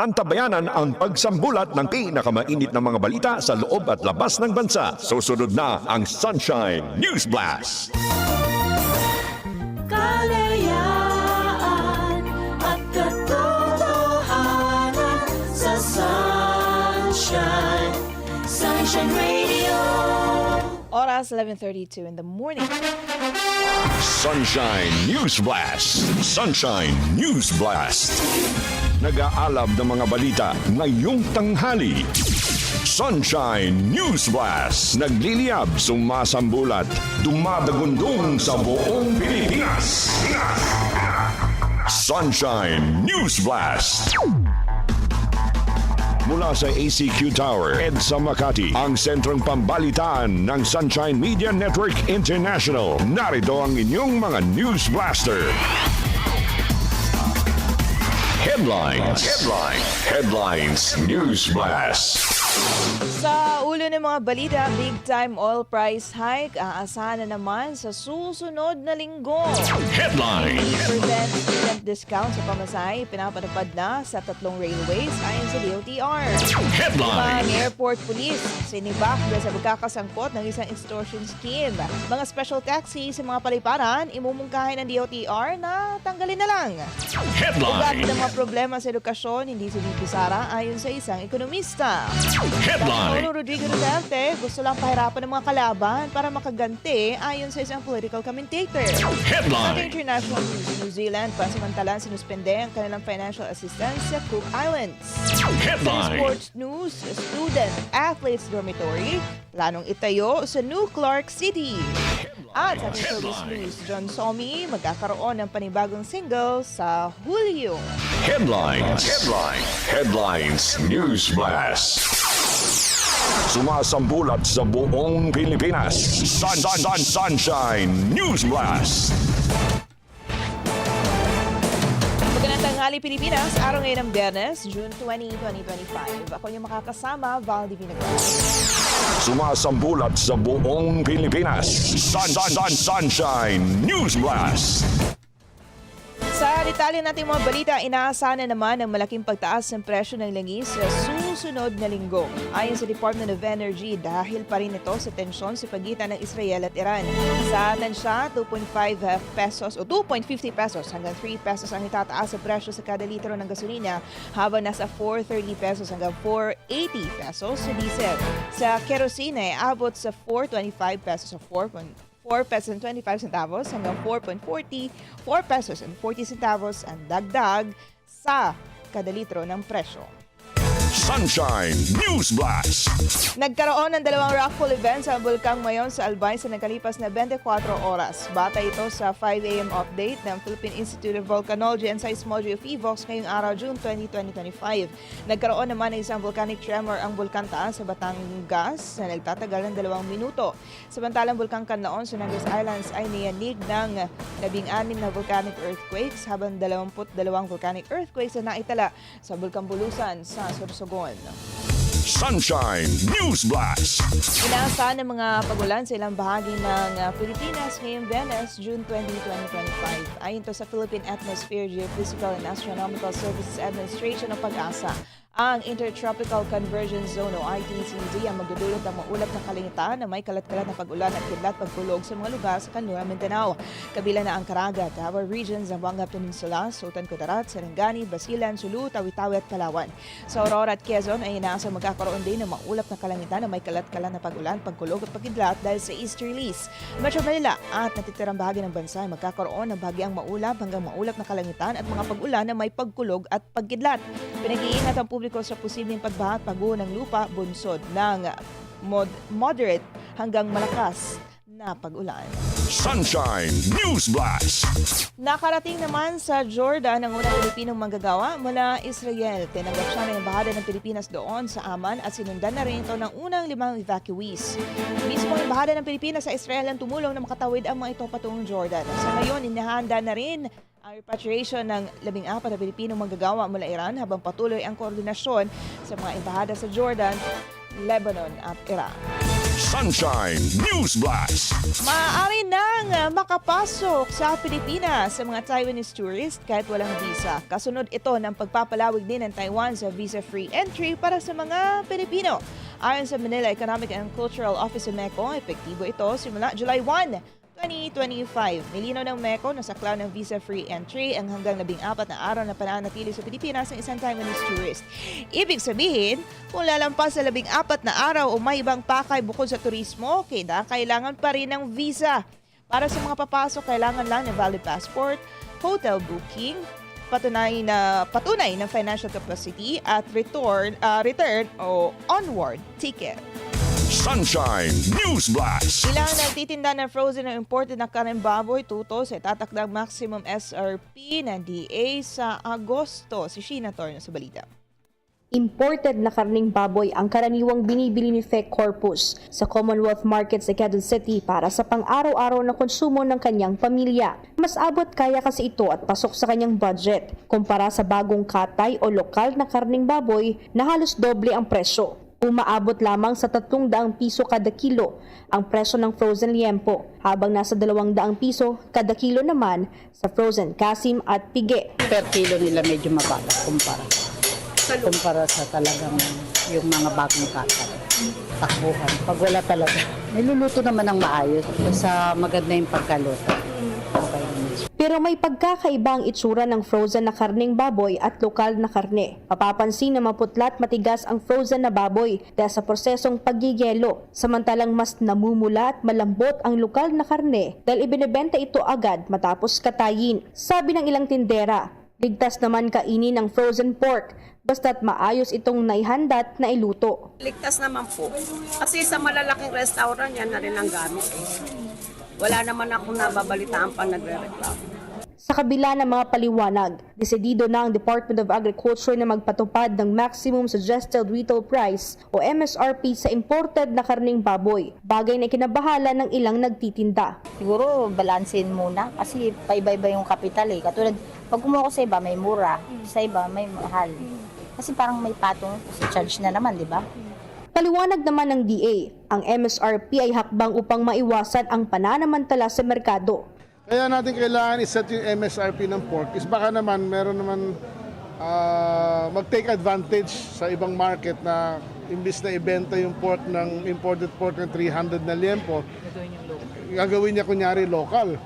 Antabayanan ang pagsambulat ng pinakamainit na mga balita sa loob at labas ng bansa. Susunod na ang Sunshine News Blast. Oras 11.32 in the morning. Sunshine News Blast. Sunshine News Blast. Nag-aalab ng mga balita ngayong tanghali. Sunshine News Blast. Nagliliyab, sumasambulat, dumadagundong sa buong Pilipinas. Sunshine News Blast. Mula sa ACQ Tower, EDSA Makati, ang sentrong pambalitaan ng Sunshine Media Network International. Narito ang inyong mga News Blaster. Headlines. Headlines. Headlines. News Blast. Sa ulo ng mga balita, big time oil price hike aasahan na naman sa susunod na linggo. Headline. 8% discount sa pamasahe pinapatupad na sa tatlong railways ayon sa DOTR. Headline. Mga airport police sinibak dahil sa pagkakasangkot ng isang extortion scheme. Mga special taxis sa mga paliparan, imumungkahin ng DOTR na tanggalin na lang. Ugat Headline. ng mga problema sa edukasyon, hindi si VP Sara ayon sa isang ekonomista. Headline. Paulo Rodrigo Duterte gusto lang pahirapan ng mga kalaban para makaganti ayon sa isang political commentator. Sa Headline. international news, New Zealand pansamantalang sinuspende ang kanilang financial assistance sa Cook Islands. Sa Headline. sports news, student athletes dormitory planong itayo sa New Clark City. At sa ating showbiz news, John Somi magkakaroon ng panibagong single sa Hulyo. Headlines. Headline. Headlines News Blast. Sumasambulat sa buong Pilipinas. Sun, sun, sun, Sunshine News Blast. Tanghali Pilipinas, araw ngayon ng Biyernes, June 20, 2025. Ako yung makakasama, Val Divina Sumasambulat sa buong Pilipinas. Sun, sun, sun, Sunshine News Blast. Detalye natin mga balita, inaasahan na naman ang malaking pagtaas ng presyo ng langis sa susunod na linggo. Ayon sa Department of Energy, dahil pa rin ito sa tensyon sa pagitan ng Israel at Iran. Sa tansya, 2.5 pesos o 2.50 pesos hanggang 3 pesos ang itataas sa presyo sa kada litro ng gasolina habang nasa 4.30 pesos hanggang 4.80 pesos sa diesel. Sa kerosene, abot sa 4.25 pesos o 4. 4 pesos and 25 centavos hanggang 4.40, 4 pesos and 40 centavos ang dagdag sa kada litro ng presyo. Sunshine News Blast. Nagkaroon ng dalawang rockfall events sa Bulkang Mayon sa Albay sa nagkalipas na 24 oras. Bata ito sa 5 a.m. update ng Philippine Institute of Volcanology and Seismology of EVOX ngayong araw, June 20, 2025. Nagkaroon naman ng isang volcanic tremor ang Bulkan Taas sa Batangas na nagtatagal ng dalawang minuto. Samantalang Bulkang Kanlaon sa Nagas Islands ay niyanig ng 16 na volcanic earthquakes habang 22 volcanic earthquakes na naitala sa Bulkang Bulusan sa Sorsogon. Sunshine News Blast. Inaasahan ng mga pagulan sa ilang bahagi ng uh, Pilipinas ngayong Benes, June 20, 2025. Ayon to sa Philippine Atmosphere, Geophysical and Astronomical Services Administration ng Pag-asa. Ang Intertropical Convergence Zone o ITCZ ang magdudulot ng maulap na kalingitan na may kalat-kalat na pag-ulan at kidlat pagkulog sa mga lugar sa Kanlura, Mindanao. Kabila na ang Caraga, Davao Regions, Zamboanga Peninsula, Sultan Kudarat, Sarangani, Basilan, Sulu, Tawi-Tawi at Palawan. Sa Aurora at Quezon ay inaasang magkakaroon din ng maulap na kalangitan na may kalat-kalat na pag-ulan, pagkulog at pagkidlat dahil sa easterlies. Metro Manila at natitirang bahagi ng bansa ay magkakaroon ng bahagyang maulap hanggang maulap na kalangitan at mga pag-ulan na may pagkulog at pagkidlat. Pinag-iingat ang publiko sa posibleng pagbaha at pagguho ng lupa bunsod ng mod- moderate hanggang malakas na pag-ulan. Sunshine News Blast. Nakarating naman sa Jordan ang unang Pilipinong manggagawa mula Israel. Tinanggap siya ng embahada ng Pilipinas doon sa Aman at sinundan na rin ito ng unang limang evacuees. Mismo ang embahada ng Pilipinas sa Israel ang tumulong na makatawid ang mga ito patungong Jordan. Sa ngayon, inihanda na rin ang repatriation ng labing apat na Pilipinong manggagawa mula Iran habang patuloy ang koordinasyon sa mga embahada sa Jordan, Lebanon at Iraq. Sunshine News Blast. Maaari nang makapasok sa Pilipinas sa mga Taiwanese tourist kahit walang visa. Kasunod ito ng pagpapalawig din ng Taiwan sa visa-free entry para sa mga Pilipino. Ayon sa Manila Economic and Cultural Office of MECO, epektibo ito simula July 1, 2025. Nilinaw ng MECO na saklaw ng visa-free entry ang hanggang labing apat na araw na pananatili sa Pilipinas ng isang Taiwanese tourist. Ibig sabihin, kung lalampas sa labing apat na araw o may ibang pakay bukod sa turismo, kaya kailangan pa rin ng visa. Para sa mga papasok, kailangan lang ng valid passport, hotel booking, patunay na patunay ng financial capacity at return ah, return o onward ticket. Sunshine News Blast. Ilang nagtitinda ng frozen o imported na kareng baboy tuto sa tatakdang maximum SRP ng DA sa Agosto. Si Sheena Torno sa balita. Imported na karning baboy ang karaniwang binibili ni Fec Corpus sa Commonwealth Market sa Quezon City para sa pang-araw-araw na konsumo ng kanyang pamilya. Mas abot kaya kasi ito at pasok sa kanyang budget kumpara sa bagong katay o lokal na karning baboy na halos doble ang presyo. Umaabot lamang sa 300 piso kada kilo ang presyo ng frozen liempo, habang nasa 200 piso kada kilo naman sa frozen kasim at pige. per kilo nila medyo mababa kumpara. Kumpara sa talagang yung mga bagong kakal. Takbuhan. Pag wala talaga. Niluluto naman ng maayos. Basta maganda yung pagkaluto. Pero may pagkakaiba ang itsura ng frozen na karning baboy at lokal na karne. Mapapansin na maputla at matigas ang frozen na baboy dahil sa prosesong pagyiyelo, samantalang mas namumula at malambot ang lokal na karne dahil ibinebenta ito agad matapos katayin. Sabi ng ilang tindera, ligtas naman kainin ng frozen pork basta't maayos itong naihanda at nailuto. Ligtas naman po. Kasi sa malalaking restaurant, yan na rin ang gamit eh. Wala naman ako nababalitaan pa nagre-reklamo. Sa kabila ng mga paliwanag, desidido na ang Department of Agriculture na magpatupad ng Maximum Suggested Retail Price o MSRP sa imported na karning baboy, bagay na kinabahala ng ilang nagtitinda. siguro balansin muna kasi paiba-iba yung kapital eh. Katulad, pag kumuha ko sa iba, may mura. Sa iba, may mahal. Kasi parang may patong kasi charge na naman, di ba? Paliwanag naman ng DA, ang MSRP ay hakbang upang maiwasan ang pananamantala sa merkado. Kaya natin kailangan iset yung MSRP ng pork is baka naman meron naman ah, mag-take advantage sa ibang market na imbis na ibenta yung pork ng imported pork ng 300 na liempo, gagawin niya kunyari local.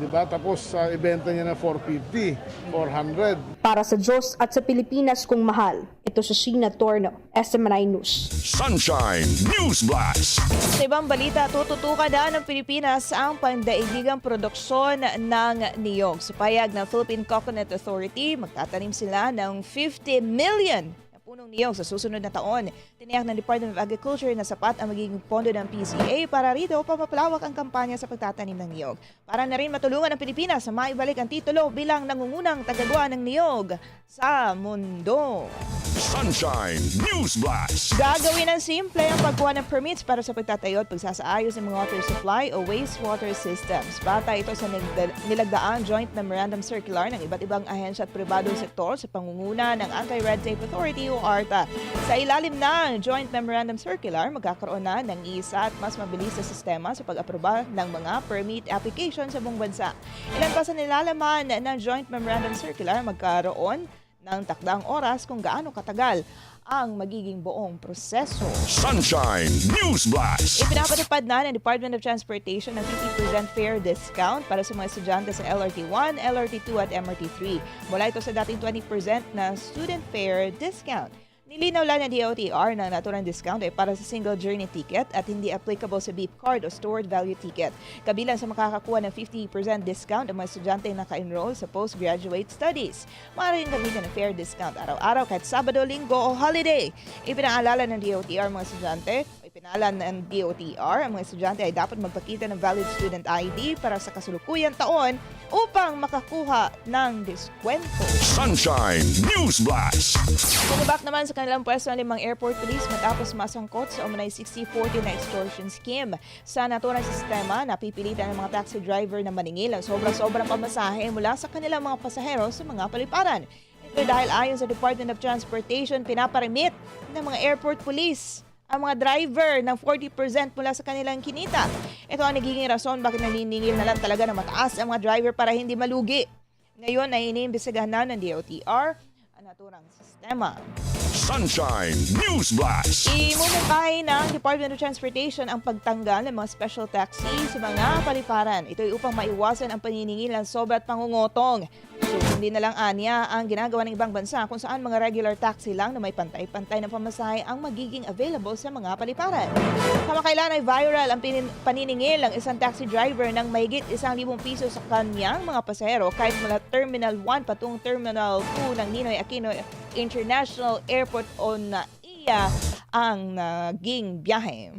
Di ba? Tapos ah, ibenta niya na 450, 400. Para sa Diyos at sa Pilipinas kung mahal, ito si Sheena Torno, SMNI News. Sunshine News Blast. Sa ibang balita, tututukan na ng Pilipinas ang pandaigdigang produksyon ng niyog. Sa payag ng Philippine Coconut Authority, magtatanim sila ng 50 million na punong niyog sa susunod na taon. Tiniyak ng Department of Agriculture na sapat ang magiging pondo ng PCA para rito upang mapalawak ang kampanya sa pagtatanim ng niyog. Para na rin matulungan ang Pilipinas sa maibalik ang titulo bilang nangungunang tagagawa ng niyog sa mundo. Sunshine News Blast. Gagawin ng simple ang pagkuha ng permits para sa pagtatayo at pagsasaayos ng mga water supply o wastewater systems. Bata ito sa nilagda- nilagdaang Joint Memorandum Circular ng iba't ibang ahensya at pribadong sektor sa pangunguna ng Anti-Red Tape Authority o ARTA. Sa ilalim ng Joint Memorandum Circular, magkakaroon na ng isa at mas mabilis na sistema sa pag-aproba ng mga permit application sa buong bansa. Ilan pa sa nilalaman ng Joint Memorandum Circular, magkaroon ng takdang oras kung gaano katagal ang magiging buong proseso. Sunshine News Blast. Ipinapatupad na ng Department of Transportation ng 50% fare discount para sa mga estudyante sa LRT1, LRT2 at MRT3. Mula ito sa dating 20% na student fare discount. Nilinaw lang ng DOTR na naturang discount ay para sa single journey ticket at hindi applicable sa beep card o stored value ticket. Kabilang sa makakakuha ng 50% discount ang mga estudyante na naka-enroll sa postgraduate studies. Maaaring gamitin ng fair discount araw-araw kahit Sabado, Linggo o holiday. Ipinaalala ng DOTR mga estudyante ipinalan ng DOTR ang mga estudyante ay dapat magpakita ng valid student ID para sa kasulukuyang taon upang makakuha ng diskwento. Sunshine News Blast. Bumabak naman sa kanilang pwesto ang limang airport police matapos masangkot sa umunay 60-40 na extortion scheme. Sa naturang sistema, napipilitan ng mga taxi driver na maningil ang sobra-sobrang pamasahe mula sa kanilang mga pasahero sa mga paliparan. Ito dahil ayon sa Department of Transportation, pinaparimit ng mga airport police ang mga driver ng 40% mula sa kanilang kinita. Ito ang nagiging rason bakit naniningil na lang talaga na mataas ang mga driver para hindi malugi. Ngayon ay iniimbestigahan na ng DOTR ang naturang sistema. Sunshine News Blast. Imumukay ng Department of Transportation ang pagtanggal ng mga special taxi sa mga paliparan. Ito ay upang maiwasan ang paniningil ng sobra at pangungotong. So, hindi na lang anya ang ginagawa ng ibang bansa kung saan mga regular taxi lang na may pantay-pantay na pamasahe ang magiging available sa mga paliparan. Kamakailan ay viral ang paniningil ng isang taxi driver ng mahigit isang libong piso sa kanyang mga pasahero kahit mula Terminal 1 patung Terminal 2 ng Ninoy Aquino International Airport o NAIA ang naging biyahe.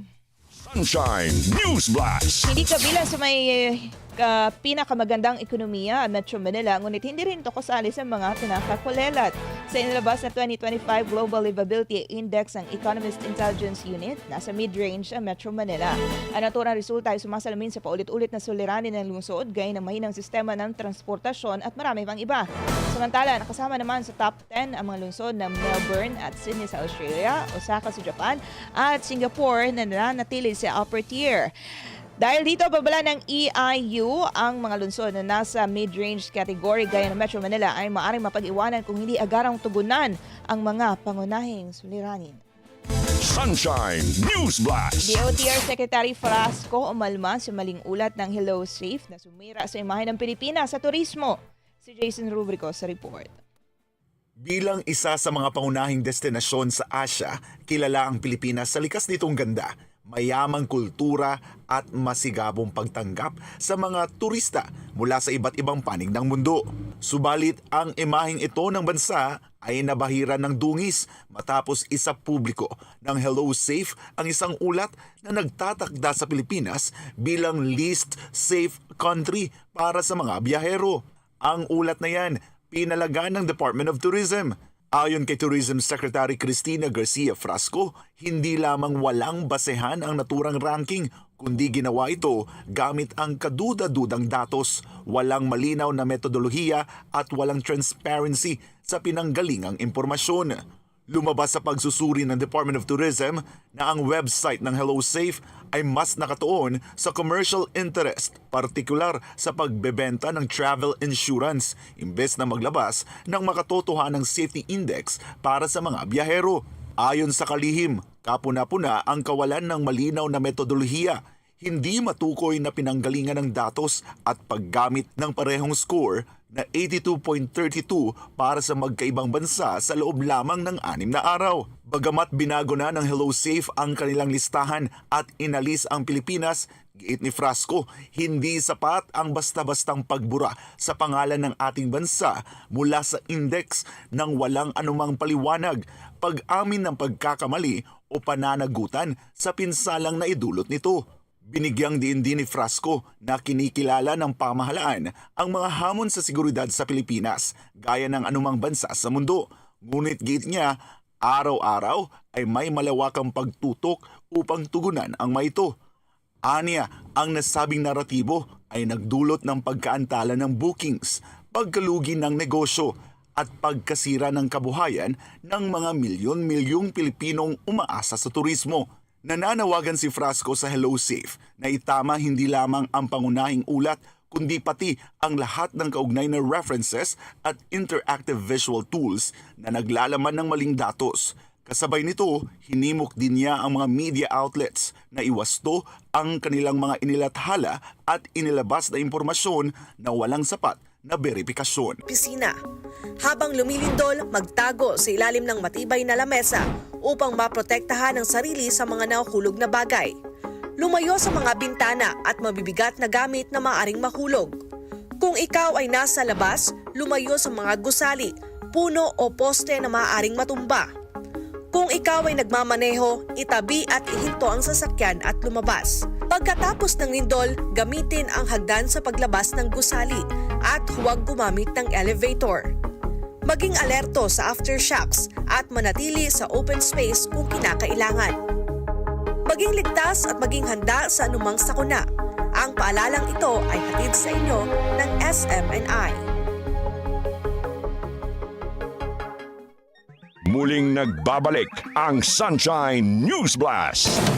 Sunshine News Blast. Hindi kabilang sa may ka- pinakamagandang ekonomiya at Metro Manila, ngunit hindi rin ito kasali sa mga pinakakulelat. Sa inilabas na 2025 Global Livability Index ng Economist Intelligence Unit, nasa mid-range ang Metro Manila. Ang naturang resulta ay sumasalamin sa paulit-ulit na suliranin ng lungsod, gaya ng mahinang sistema ng transportasyon at marami pang iba. Samantala, nakasama naman sa top 10 ang mga lungsod ng Melbourne at Sydney sa Australia, Osaka sa Japan, at Singapore na nanatili sa upper tier. Dahil dito, babala ng EIU, ang mga lungsod na nasa mid-range category gaya ng Metro Manila ay maaaring mapag-iwanan kung hindi agarang tugunan ang mga pangunahing suliranin. Sunshine News Blast. DOTR Secretary Frasco umalma sa maling ulat ng Hello Safe na sumira sa imahe ng Pilipinas sa turismo. Si Jason Rubrico sa report. Bilang isa sa mga pangunahing destinasyon sa Asia, kilala ang Pilipinas sa likas nitong ganda, mayamang kultura at masigabong pagtanggap sa mga turista mula sa iba't ibang panig ng mundo. Subalit ang imaheng ito ng bansa ay nabahira ng dungis matapos isa publiko ng Hello Safe ang isang ulat na nagtatakda sa Pilipinas bilang least safe country para sa mga biyahero. Ang ulat na yan pinalagan ng Department of Tourism. Ayon kay Tourism Secretary Cristina Garcia Frasco, hindi lamang walang basehan ang naturang ranking, kundi ginawa ito gamit ang kaduda-dudang datos, walang malinaw na metodolohiya at walang transparency sa pinanggalingang impormasyon. Lumabas sa pagsusuri ng Department of Tourism na ang website ng Hello Safe ay mas nakatuon sa commercial interest, partikular sa pagbebenta ng travel insurance, imbes na maglabas ng makatotohanang safety index para sa mga biyahero. Ayon sa kalihim, kapuna-puna ang kawalan ng malinaw na metodolohiya hindi matukoy na pinanggalingan ng datos at paggamit ng parehong score na 82.32 para sa magkaibang bansa sa loob lamang ng anim na araw. Bagamat binago na ng Hello Safe ang kanilang listahan at inalis ang Pilipinas, giit ni Frasco, hindi sapat ang basta-bastang pagbura sa pangalan ng ating bansa mula sa index ng walang anumang paliwanag, pag-amin ng pagkakamali o pananagutan sa pinsalang na idulot nito. Binigyang diin din ni Frasco na kinikilala ng pamahalaan ang mga hamon sa seguridad sa Pilipinas gaya ng anumang bansa sa mundo. Ngunit git niya, araw-araw ay may malawakang pagtutok upang tugunan ang mga ito. Anya, ang nasabing naratibo ay nagdulot ng pagkaantala ng bookings, pagkalugi ng negosyo at pagkasira ng kabuhayan ng mga milyon-milyong Pilipinong umaasa sa turismo. Nananawagan si Frasco sa Hello Safe na itama hindi lamang ang pangunahing ulat kundi pati ang lahat ng kaugnay na references at interactive visual tools na naglalaman ng maling datos. Kasabay nito, hinimok din niya ang mga media outlets na iwasto ang kanilang mga inilathala at inilabas na impormasyon na walang sapat na verifikasyon. opisina. Habang lumilindol, magtago sa ilalim ng matibay na lamesa upang maprotektahan ang sarili sa mga nahuhulog na bagay. Lumayo sa mga bintana at mabibigat na gamit na maaring mahulog. Kung ikaw ay nasa labas, lumayo sa mga gusali, puno o poste na maaaring matumba. Kung ikaw ay nagmamaneho, itabi at ihinto ang sasakyan at lumabas. Pagkatapos ng lindol, gamitin ang hagdan sa paglabas ng gusali at huwag gumamit ng elevator. Maging alerto sa aftershocks at manatili sa open space kung kinakailangan. Maging ligtas at maging handa sa anumang sakuna. Ang paalalang ito ay hatid sa inyo ng SM&I. Muling nagbabalik ang Sunshine News Blast.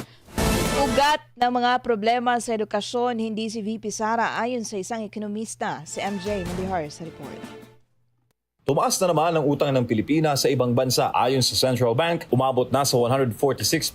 Ugat ng mga problema sa edukasyon, hindi si VP Sara ayon sa isang ekonomista, si MJ Mandihar sa report. Tumaas na naman ang utang ng Pilipinas sa ibang bansa ayon sa Central Bank, umabot na sa 146.74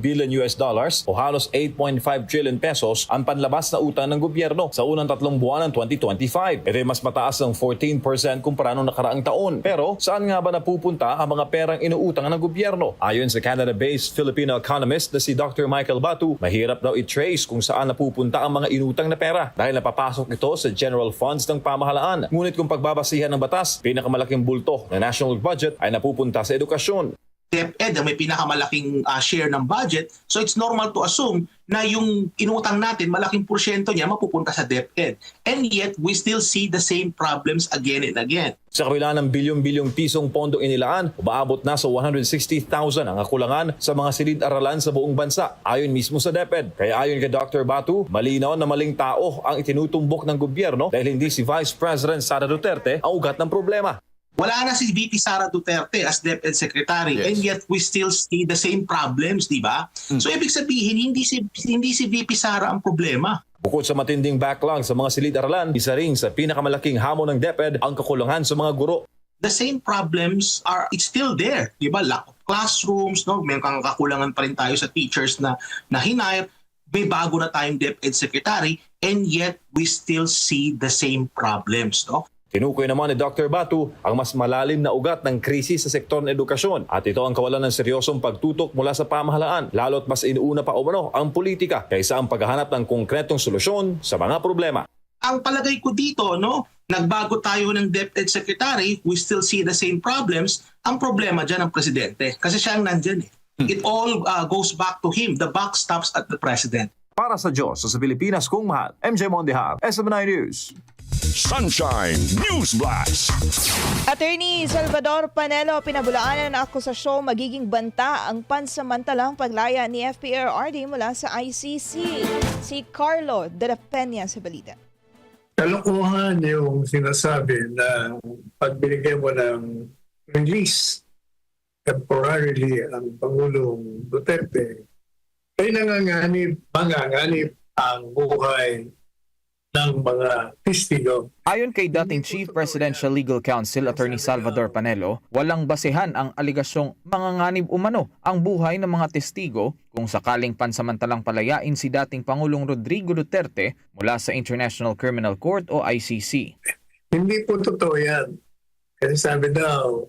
billion US dollars o halos 8.5 trillion pesos ang panlabas na utang ng gobyerno sa unang tatlong buwan ng 2025. Ito ay mas mataas ng 14% kumpara noong nakaraang taon. Pero saan nga ba napupunta ang mga perang inuutang ng gobyerno? Ayon sa Canada-based Filipino economist na si Dr. Michael Batu, mahirap daw i-trace kung saan napupunta ang mga inutang na pera dahil napapasok ito sa general funds ng pamahalaan. Ngunit kung pagbabasihan ng batas, pinakamalaking bulto na national budget ay napupunta sa edukasyon. DepEd ang may pinakamalaking ah, share ng budget. So it's normal to assume na yung inutang natin, malaking porsyento niya mapupunta sa DepEd. And yet, we still see the same problems again and again. Sa kabila ng bilyong-bilyong pisong pondo inilaan, umaabot na sa 160,000 ang kakulangan sa mga silid-aralan sa buong bansa ayon mismo sa DepEd. Kaya ayon kay Dr. Batu, malinaw na maling tao ang itinutumbok ng gobyerno dahil hindi si Vice President Sara Duterte ang ugat ng problema. Wala na si VP Sara Duterte as DepEd Secretary and yet we still see the same problems, di ba? So ibig sabihin, hindi si, hindi si VP Sara ang problema. Bukod sa matinding backlog sa mga silid-aralan, isa rin sa pinakamalaking hamon ng DepEd ang kakulangan sa mga guro. the same problems are it's still there, 'di ba? Lack of classrooms, no? May kang kakulangan pa rin tayo sa teachers na na hinire. May bago na tayong DepEd secretary and yet we still see the same problems, no? Tinukoy naman ni Dr. Batu ang mas malalim na ugat ng krisis sa sektor ng edukasyon at ito ang kawalan ng seryosong pagtutok mula sa pamahalaan lalo't mas inuuna pa umano ang politika kaysa ang paghahanap ng konkretong solusyon sa mga problema. Ang palagay ko dito, no, nagbago tayo ng DepEd secretary, we still see the same problems. Ang problema diyan ang presidente kasi siya ang nandiyan eh. It all uh, goes back to him. The buck stops at the president. Para sa Diyos sa Pilipinas kung mahal, MJ Mondihar, SMNI News. Sunshine News Blast. Attorney Salvador Panelo pinabulaanan ng akusasyong magiging banta ang pansamantalang paglaya ni FPRRD mula sa ICC. Si Carlo de la Peña sa balita. kalokohan yung sinasabi na pag binigay mo ng release temporarily ang Pangulong Duterte ay nanganganib, manganganib ang buhay ng mga testigo. Ayon kay dating Chief Presidential Legal Counsel Attorney Salvador Panelo, walang basehan ang aligasyong manganganib umano ang buhay ng mga testigo kung sakaling pansamantalang palayain si dating Pangulong Rodrigo Duterte mula sa International Criminal Court o ICC. Hindi po totoo yan. Kasi sabi daw,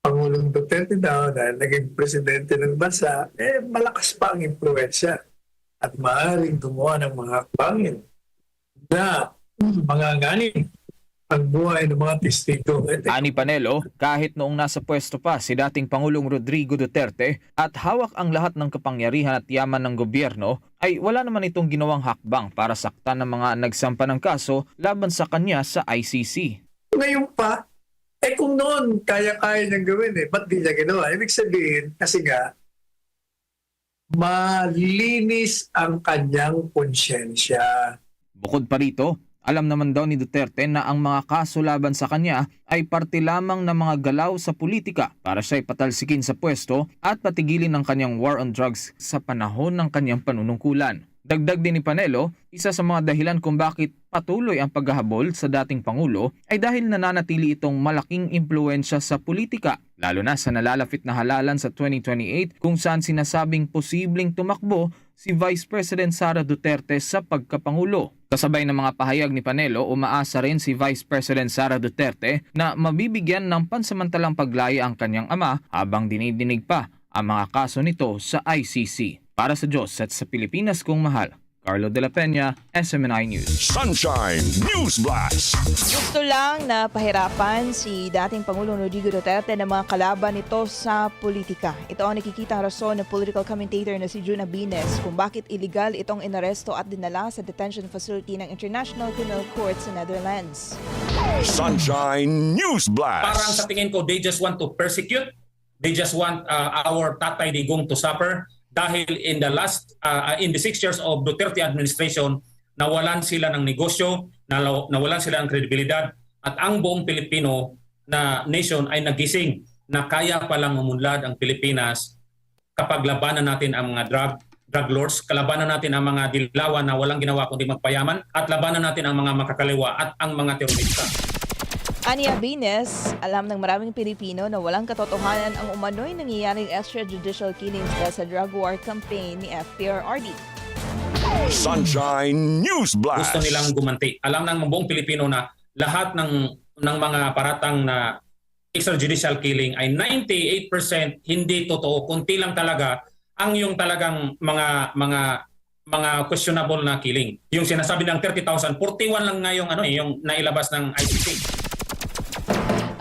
Pangulong Duterte daw na naging presidente ng bansa, eh malakas pa ang impluensya at maaaring gumawa ng mga pangin na manganganin ang buhay ng mga testigo. Ani Panelo, kahit noong nasa pwesto pa si dating Pangulong Rodrigo Duterte at hawak ang lahat ng kapangyarihan at yaman ng gobyerno, ay wala naman itong ginawang hakbang para saktan ng mga nagsampa ng kaso laban sa kanya sa ICC. Ngayon pa, eh kung noon kaya-kaya niyang gawin eh, ba't di niya ginawa? Ibig sabihin, kasi nga, malinis ang kanyang konsyensya. Bukod pa rito, alam naman daw ni Duterte na ang mga kaso laban sa kanya ay parte lamang ng mga galaw sa politika para siya patalsikin sa pwesto at patigilin ang kanyang war on drugs sa panahon ng kanyang panunungkulan. Dagdag din ni Panelo, isa sa mga dahilan kung bakit patuloy ang paghahabol sa dating Pangulo ay dahil nananatili itong malaking impluensya sa politika, lalo na sa nalalapit na halalan sa 2028 kung saan sinasabing posibleng tumakbo si Vice President Sara Duterte sa pagkapangulo. Kasabay ng mga pahayag ni Panelo, umaasa rin si Vice President Sara Duterte na mabibigyan ng pansamantalang paglaya ang kanyang ama habang dinidinig pa ang mga kaso nito sa ICC. Para sa Diyos at sa Pilipinas kong mahal, Carlo de la Peña, SMNI News. Sunshine News Blast. Gusto lang na pahirapan si dating Pangulong Rodrigo Duterte ng mga kalaban nito sa politika. Ito ang nakikita rason ng political commentator na si June Abines kung bakit illegal itong inaresto at dinala sa detention facility ng International Criminal Court sa Netherlands. Sunshine News Blast. Parang sa tingin ko, they just want to persecute. They just want uh, our Tatay Digong to suffer dahil in the last, uh, in the six years of Duterte administration, nawalan sila ng negosyo, nawalan sila ng kredibilidad, at ang buong Pilipino na nation ay nagising na kaya palang umunlad ang Pilipinas kapag labanan natin ang mga drug drug lords, kalabanan natin ang mga dilawan na walang ginawa kundi magpayaman at labanan natin ang mga makakaliwa at ang mga terorista. Ania Bines, alam ng maraming Pilipino na walang katotohanan ang umano'y nangyayaring extrajudicial killings dahil sa drug war campaign ni FPRRD. Sunshine News Blast. Gusto nilang gumanti. Alam ng buong Pilipino na lahat ng ng mga paratang na extrajudicial killing ay 98% hindi totoo. Kunti lang talaga ang yung talagang mga mga mga questionable na killing. Yung sinasabi ng 30,000, 41 lang nga yung ano eh, yung nailabas ng ICC.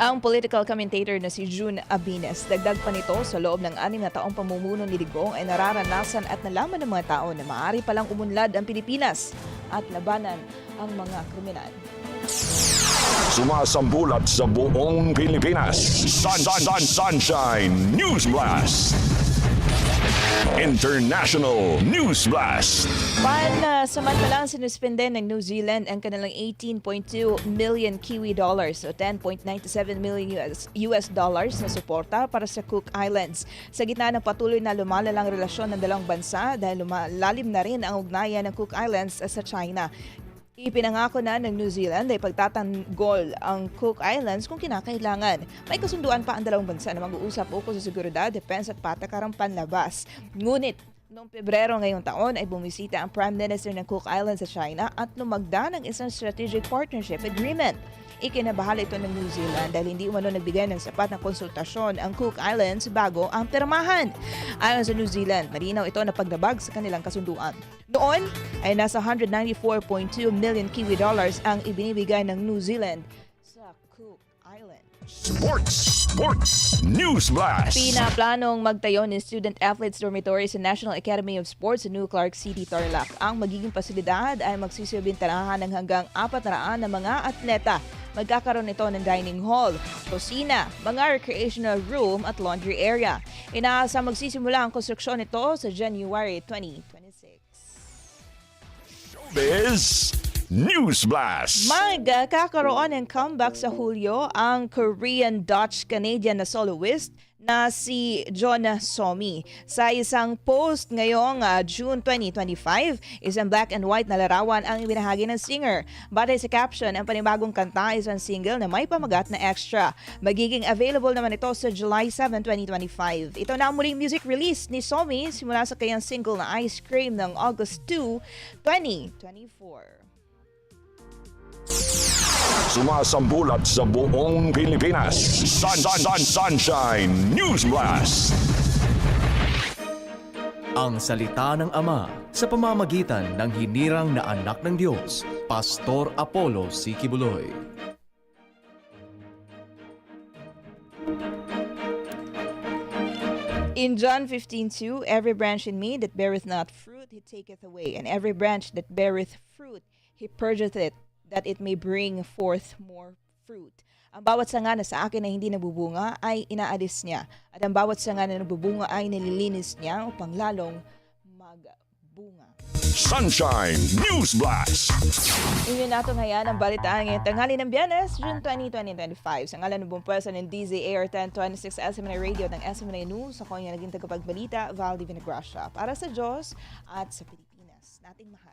Ang political commentator na si June Abines, dagdag pa nito sa loob ng anim na taong pamumuno ni Digong ay nararanasan at nalaman ng mga tao na maaari palang umunlad ang Pilipinas at labanan ang mga kriminal. Sumasambulat sa buong Pilipinas. Sun, sun, sun, Sunshine News Blast. International News Blast. Pansamantalang sinuspende ng New Zealand ang kanilang 18.2 million Kiwi dollars o 10.97 million US, US dollars na suporta para sa Cook Islands. Sa gitna ng patuloy na lumalalang relasyon ng dalawang bansa dahil lumalalim na rin ang ugnayan ng Cook Islands sa China. Ipinangako na ng New Zealand ay pagtatanggol ang Cook Islands kung kinakailangan. May kasunduan pa ang dalawang bansa na mag-uusap ukol sa seguridad, depensa at patakaran panlabas. Ngunit Noong Pebrero ngayong taon ay bumisita ang Prime Minister ng Cook Islands sa China at lumagda ng isang strategic partnership agreement. Ikinabahala ito ng New Zealand dahil hindi umano nagbigay ng sapat na konsultasyon ang Cook Islands bago ang pirmahan. Ayon sa New Zealand, malinaw ito na paglabag sa kanilang kasunduan. Noon ay nasa 194.2 million Kiwi dollars ang ibinibigay ng New Zealand. Sports, Sports News Blast. Pinaplanong magtayo ng Student Athletes Dormitory sa National Academy of Sports sa New Clark City, Tarlac. Ang magiging pasilidad ay magsisilbing tanahan ng hanggang 400 na mga atleta. Magkakaroon ito ng dining hall, kusina, mga recreational room at laundry area. Inaasa magsisimula ang konstruksyon nito sa January 2026. Biz News Blast. Magkakaroon ng comeback sa Hulyo ang Korean-Dutch-Canadian na soloist na si John Somi. Sa isang post ngayong ah, June 2025, isang black and white na larawan ang ibinahagi ng singer. Batay sa caption, ang panibagong kanta ay isang single na may pamagat na extra. Magiging available naman ito sa July 7, 2025. Ito na ang muling music release ni Somi simula sa kanyang single na Ice Cream ng August 2, 2024. Sumasambulat sa buong Pilipinas. Sun, sun, sun, Sunshine News Blast. Ang salita ng Ama sa pamamagitan ng hinirang na anak ng Diyos, Pastor Apollo Sikibuloy. In John 15:2, every branch in me that beareth not fruit, he taketh away, and every branch that beareth fruit, he purgeth it, that it may bring forth more fruit. Ang bawat sanga na sa akin na hindi nabubunga ay inaalis niya, at ang bawat sanga na nagbubunga ay nililinis niya upang lalong magbunga. Sunshine News Blast. Inyo nato ngayon ang balitaan ngayong tanghali ng Biyernes, June 20, 2025. Sa ngalan ng buong pwersa ng DZAR 1026 SMNA Radio ng SMNA News, ako yung naging tagapagbalita, Val Di Vinagracia. Para sa Diyos at sa Pilipinas, nating mahal.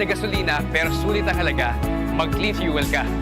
na gasolina pero sulit ang halaga, mag Clean Fuel ka.